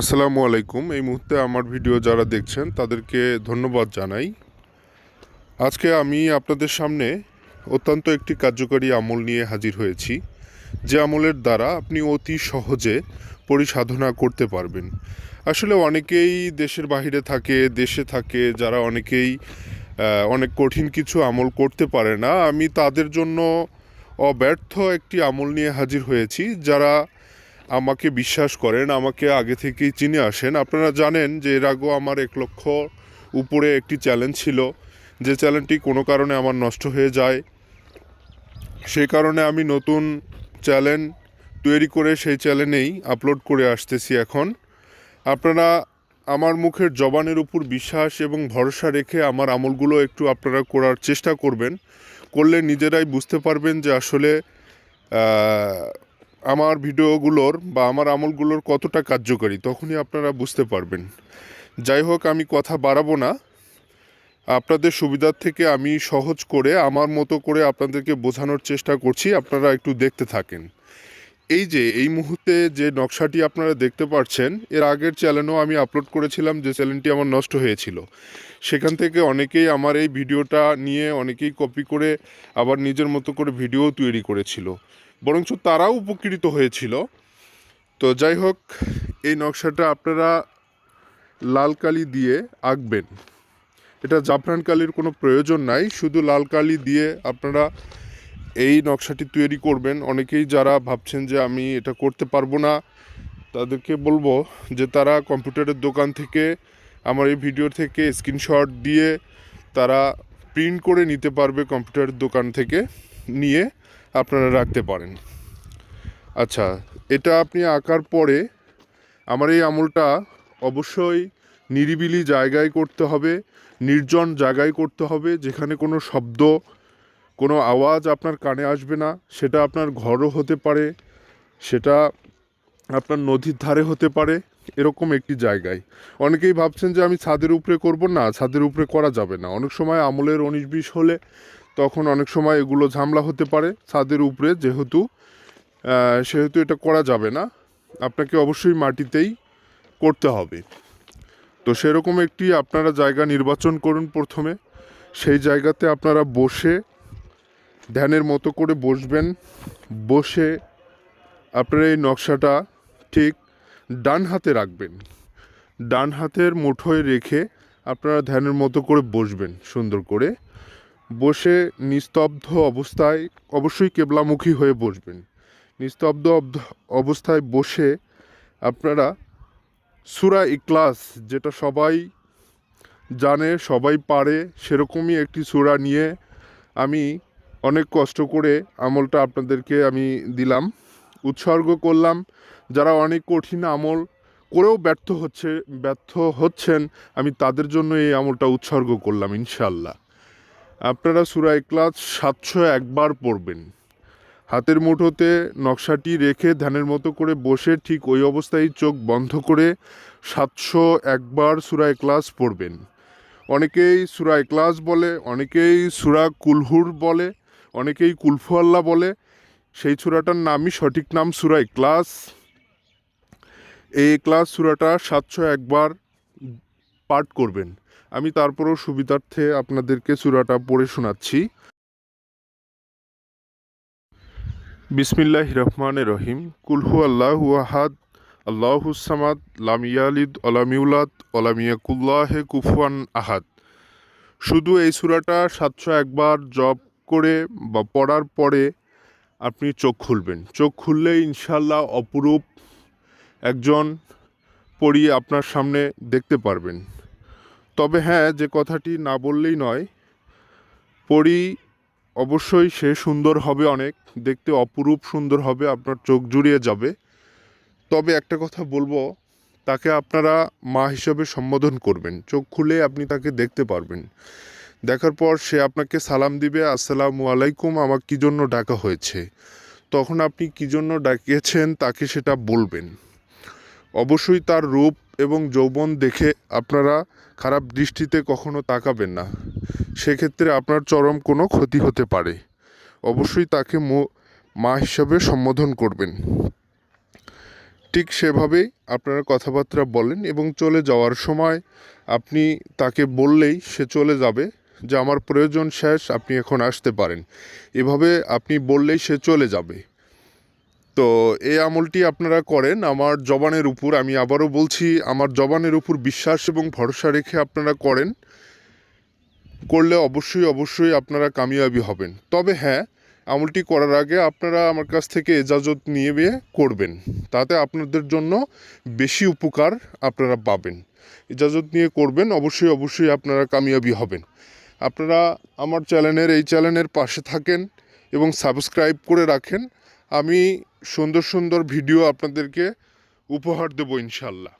আসসালামু আলাইকুম। এই মুহূর্তে আমার ভিডিও যারা দেখছেন, তাদেরকে ধন্যবাদ জানাই। আজকে আমি আপনাদের সামনে অত্যন্ত একটি কার্যকরী আমল নিয়ে হাজির হয়েছি। যে আমলের দ্বারা আপনি অতি সহজে পরিসাধনা করতে পারবেন। আসলে অনেকেই দেশের বাইরে থাকে, দেশে থাকে, যারা অনেকেই অনেক কঠিন কিছু আমল করতে পারে না। আমি তাদের জন্য অব্যর্থ একটি আমল নিয়ে হাজির হয়েছি। যারা আমাকে বিশ্বাস করেন, আমাকে আগে থেকেই চিনে আসেন। আপনারা জানেন যে এর আগেও আমার এক লক্ষ উপরে একটি চ্যালেঞ্জ ছিল। যে চ্যালেঞ্জটি কোনো কারণে আমার নষ্ট হয়ে যায় সেই কারণে আমি নতুন চ্যানেল তৈরি করে সেই চ্যানেলেই আপলোড করে আসতেছি এখন। আপনারা আমার মুখের জবানের উপর বিশ্বাস এবং ভরসা রেখে আমার আমলগুলো একটু আপনারা করার চেষ্টা করবেন। করলে নিজেরাই বুঝতে পারবেন যে আসলে আমার ভিডিওগুলোর বা আমার আমলগুলোর কতটা কার্যকারী, তখনই আপনারা বুঝতে পারবেন। যাই হোক, আমি কথা বাড়াবো না। আপনাদের সুবিধার থেকে আমি সহজ করে, আমার মতো করে আপনাদেরকে বোঝানোর চেষ্টা করছি, আপনারা একটু দেখতে থাকেন। এই যে, এই মুহূর্তে যে নকশাটি আপনারা দেখতে পাচ্ছেন এর আগের চ্যানেলও আমি আপলোড করেছিলাম, যে চ্যানেলটি আমার নষ্ট হয়েছিল। সেখান থেকে অনেকেই আমার এই ভিডিওটা নিয়ে অনেকেই কপি করে আবার নিজের মতো করে ভিডিও তৈরি করেছিল। বরঞ্চ তারাও উপকৃত হয়েছিল। তো যাই হোক, এই নকশাটা আপনারা লাল কালি দিয়ে আঁকবেন। এটা জাফরান কালির কোনো প্রয়োজন নাই, শুধু লাল কালি দিয়ে আপনারা এই নকশাটি তৈরি করবেন। অনেকেই যারা ভাবছেন যে আমি এটা করতে পারব না, তাদেরকে বলব যে তারা কম্পিউটারের দোকান থেকে আমার এই ভিডিও থেকে স্ক্রিনশট দিয়ে তারা প্রিন্ট করে নিতে পারবে কম্পিউটারের দোকান থেকে নিয়ে। আপনারা রাখতে পারেন। আচ্ছা এটা আপনি আঁকার পরে আমার এই আমলটা অবশ্যই নিরিবিলি জায়গায় করতে হবে, নির্জন জায়গায় করতে হবে, যেখানে কোনো শব্দ, কোনো আওয়াজ আপনার কানে আসবে না। সেটা আপনার ঘরও হতে পারে, সেটা আপনার নদীর ধারে হতে পারে, এরকম একটি জায়গায়। অনেকেই ভাবছেন যে আমি ছাদের উপরে করব না, ছাদের উপরে করা যাবে না। অনেক সময় আমলের উনিশ বিশ হলে তখন অনেক সময় এগুলো ঝামলা হতে পারে ছাদের উপরে যেহেতু সেহেতু এটা করা যাবে না। আপনাকে অবশ্যই মাটিতেই করতে হবে। তো সেরকম একটি আপনারা জায়গা নির্বাচন করুন প্রথমে। সেই জায়গাতে আপনারা বসে ধ্যানের মতো করে বসবেন। বসে আপনারা এই নকশাটা ঠিক ডান হাতে রাখবেন। ডান হাতের মুঠোয় রেখে আপনারা ধ্যানের মতো করে বসবেন সুন্দর করে। বসে নিস্তব্ধ অবস্থায় অবশ্যই কেবলামুখী হয়ে বসবেন। নিস্তব্ধ অবস্থায় বসে আপনারা সুরা ইকলাস যেটা সবাই জানে, সবাই পারে, সেরকমই একটি সুরা নিয়ে আমি অনেক কষ্ট করে আমলটা আপনাদেরকে আমি দিলাম, উৎসর্গ করলাম। যারা অনেক কঠিন আমল করেও ব্যর্থ হচ্ছে, ব্যর্থ হচ্ছেন, আমি তাদের জন্য এই আমলটা উৎসর্গ করলাম ইনশাল্লাহ আপনারা সুরা ইকলাস সাতশো একবার পড়বেন। হাতের মুঠোতে নকশাটি রেখে ধ্যানের মতো করে বসে ঠিক ওই অবস্থায় চোখ বন্ধ করে সাতশো একবার সুরা ক্লাস পড়বেন। অনেকেই সুরা ক্লাস বলে, অনেকেই সুরা কুলহুর বলে, অনেকেই কুলফু আল্লাহ বলে। সেই সুরাটার নামই সঠিক নাম সুরা ক্লাস। এই ক্লাস সুরাটা সাতশো একবার পাঠ করবেন। আমি তারপরও সুবিধার্থে আপনাদেরকে সুরাটা পড়ে শোনাচ্ছি। বিসমিল্লাহ রহমান রহিম। কুলহু আল্লাহ আহাদ আল্লাহুসামাদ লাম ইয়ালিদ অলামিউলাদ অলামিয়াকুল্লাহে কুফুয়ান আহাদ। শুধু এই সূরাটা সাতশো একবার জপ করে বা পড়ার পরে আপনি চোখ খুলবেন। চোখ খুললে ইনশাল্লাহ অপরূপ একজন পড়িয়ে আপনার সামনে দেখতে পারবেন। তবে হ্যাঁ যে কথাটি না বললেই নয়, পরি অবশ্যই সে সুন্দর হবে অনেক, দেখতে অপরূপ সুন্দর হবে, আপনার চোখ জুড়িয়ে যাবে। তবে একটা কথা বলব, তাকে আপনারা মা হিসাবে সম্বোধন করবেন, চোখ খুলে আপনি তাকে দেখতে পারবেন। দেখার পর সে আপনাকে সালাম দিবে, আসসালামু আলাইকুম, আমার কী জন্য ডাকা হয়েছে? তখন আপনি কী জন্য ডাকিয়েছেন তাকে সেটা বলবেন। অবশ্যই তার রূপ এবং যৌবন দেখে আপনারা খারাপ দৃষ্টিতে কখনো তাকাবেন না। সেক্ষেত্রে আপনার চরম কোনো ক্ষতি হতে পারে। অবশ্যই তাকে মো- হিসাবে সম্বোধন করবেন। ঠিক সেভাবেই আপনারা কথাবার্তা বলেন এবং চলে যাওয়ার সময় আপনি তাকে বললেই সে চলে যাবে যে, আমার প্রয়োজন শেষ, আপনি এখন আসতে পারেন। এভাবে আপনি বললেই সে চলে যাবে। তো এই আমলটি আপনারা করেন। আমার জবানের উপর আমি আবারও বলছি, আমার জবানের উপর বিশ্বাস এবং ভরসা রেখে আপনারা করেন। করলে অবশ্যই অবশ্যই আপনারা কামিয়াবি হবেন। তবে হ্যাঁ আমলটি করার আগে আপনারা আমার কাছ থেকে এজাজত নিয়ে বিয়ে করবেন। তাতে আপনাদের জন্য বেশি উপকার আপনারা পাবেন। ইজাজত নিয়ে করবেন, অবশ্যই অবশ্যই আপনারা কামিয়াবি হবেন। আপনারা আমার চ্যানেলের, এই চ্যানেলের পাশে থাকেন এবং সাবস্ক্রাইব করে রাখেন। আমি সুন্দর সুন্দর ভিডিও আপনাদেরকে উপহার দেবো ইনশাল্লাহ।